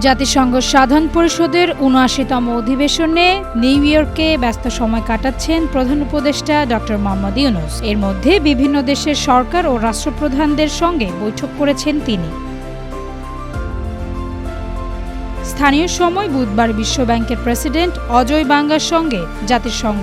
জাতিসংঘ সাধারণ পরিষদের উনআশিতম অধিবেশনে নিউ ইয়র্কে ব্যস্ত সময় কাটাচ্ছেন প্রধান উপদেষ্টা ডক্টর মোহাম্মদ ইউনুস। এর মধ্যে বিভিন্ন দেশের সরকার ও রাষ্ট্রপ্রধানদের সঙ্গে বৈঠক করেছেন তিনি। স্থানীয় সময় বুধবার বিশ্বব্যাংকের প্রেসিডেন্ট অজয় বাঙ্গার সঙ্গে জাতিসংঘ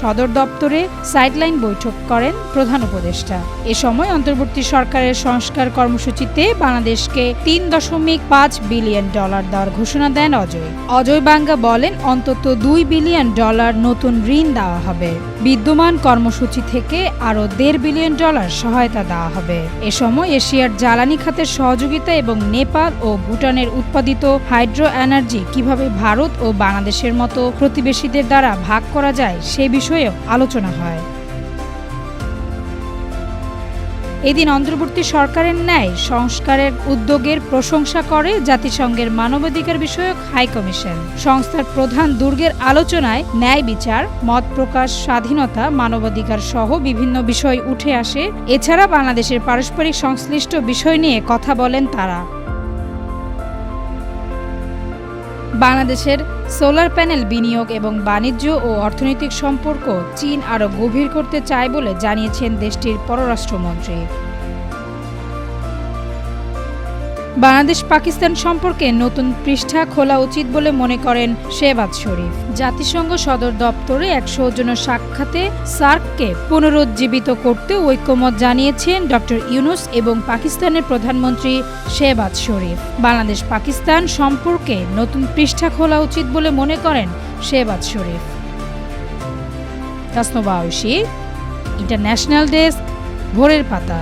সদর দপ্তরে সাইডলাইন বৈঠক করেন প্রধান উপদেষ্টা। এ সময় অন্তর্বর্তী সরকারের সংস্কার কর্মসূচিতে বাংলাদেশকে তিন দশমিক পাঁচ বিলিয়ন ডলার দেওয়ার ঘোষণা দেন অজয়। অজয় বাঙ্গা বলেন, অন্তত দুই বিলিয়ন ডলার নতুন ঋণ দেওয়া হবে। বিদ্যমান কর্মসূচি থেকে আরও দেড় বিলিয়ন ডলার সহায়তা দেওয়া হবে। এ সময় এশিয়ার জ্বালানি খাতের সহযোগিতা এবং নেপাল ও ভুটানের উৎপাদিত হাইড্রো এনার্জি কীভাবে ভারত ও বাংলাদেশের মতো প্রতিবেশীদের দ্বারা ভাগ করা যায় সে বিষয়েও আলোচনা হয়। এদিন অন্তর্বর্তী সরকারের ন্যায় সংস্কারের উদ্যোগের প্রশংসা করে জাতিসংঘের মানবাধিকার বিষয়ক হাই কমিশন। সংস্থার প্রধান দুর্গের আলোচনায় ন্যায় বিচার, মত প্রকাশ, স্বাধীনতা, মানবাধিকার সহ বিভিন্ন বিষয় উঠে আসে। এছাড়া বাংলাদেশের পারস্পরিক সংশ্লিষ্ট বিষয় নিয়ে কথা বলেন তারা। বাংলাদেশের সোলার প্যানেল বিনিয়োগ এবং বাণিজ্য ও অর্থনৈতিক সম্পর্ক চীন আরও গভীর করতে চায় বলে জানিয়েছেন দেশটির পররাষ্ট্রমন্ত্রী। বাংলাদেশ পাকিস্তান সম্পর্কে নতুন পৃষ্ঠা খোলা উচিত বলে মনে করেন শেহবাজ শরীফ। জাতিসংঘ সদর দপ্তরে এক সৌজন্য সাক্ষাতে সার্ককে পুনরুজ্জীবিত করতে ঐক্যমত জানিয়েছেন ডক্টর ইউনুস এবং পাকিস্তানের প্রধানমন্ত্রী শেহবাজ শরীফ। বাংলাদেশ পাকিস্তান সম্পর্কে নতুন পৃষ্ঠা খোলা উচিত বলে মনে করেন শেহবাজ শরীফ। ইন্টারন্যাশনাল ডেস্ক, ভোরের পাতা।